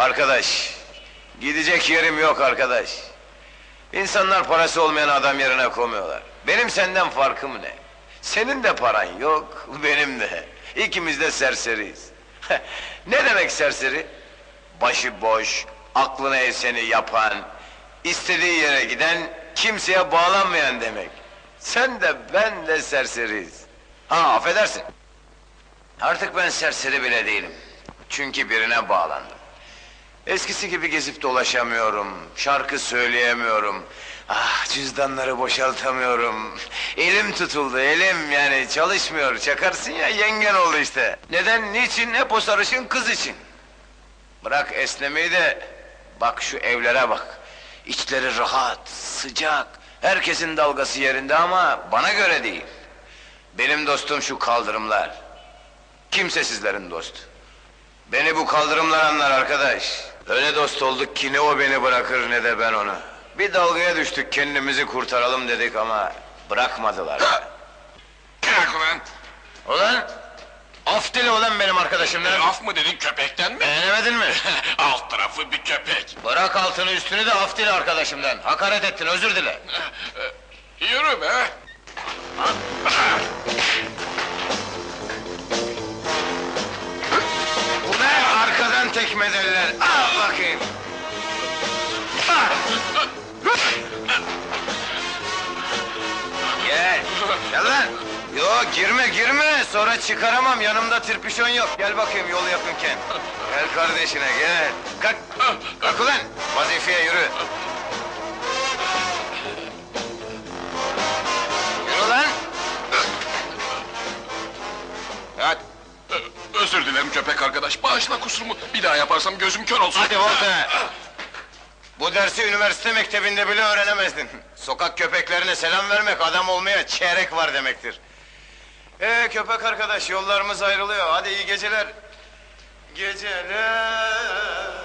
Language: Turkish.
Arkadaş, gidecek yerim yok arkadaş. İnsanlar parası olmayan adam yerine koymuyorlar. Benim senden farkım ne? Senin de paran yok, benim de. İkimiz de serseriyiz. ne demek serseri? Başı boş, aklına eseni yapan, istediği yere giden, kimseye bağlanmayan demek. Sen de ben de serseriyiz. Ha affedersin. Artık ben serseri bile değilim. Çünkü birine bağlandım. Eskisi gibi gezip dolaşamıyorum, şarkı söyleyemiyorum. Ah cüzdanları boşaltamıyorum. Elim tutuldu, elim yani çalışmıyor. Çakarsın ya yengen oldu işte. Neden, niçin? Hep o sarışın kız için. Bırak esnemeyi de bak şu evlere bak. İçleri rahat, sıcak. Herkesin dalgası yerinde ama bana göre değil. Benim dostum şu kaldırımlar. Kimsesizlerin dostu. Beni bu kaldırımlar anlar arkadaş. Öyle dost olduk ki ne o beni bırakır ne de ben onu. Bir dalgaya düştük kendimizi kurtaralım dedik ama bırakmadılar. Bırak ulan! ulan af dile ulan benim arkadaşımdan. Af mı dedin köpekten mi? Beğenemedin mi? Alt tarafı bir köpek. Bırak altını üstünü de af dile arkadaşımdan. Hakaret ettin özür dile. Yürü be! tekme derler. Al bakayım. Ah! Gel. Gel lan. Yo girme girme. Sonra çıkaramam. Yanımda tirpişon yok. Gel bakayım yol yakınken. Gel kardeşine gel. Kalk. Kalk ulan. Vazifeye. Yürü Özür dilerim köpek arkadaş. Bağışla kusurumu. Bir daha yaparsam gözüm kör olsun. Hadi Volta. Bu dersi üniversite mektebinde bile öğrenemezdin. Sokak köpeklerine selam vermek adam olmaya çeyrek var demektir. Ee köpek arkadaş yollarımız ayrılıyor. Hadi iyi geceler. Geceler.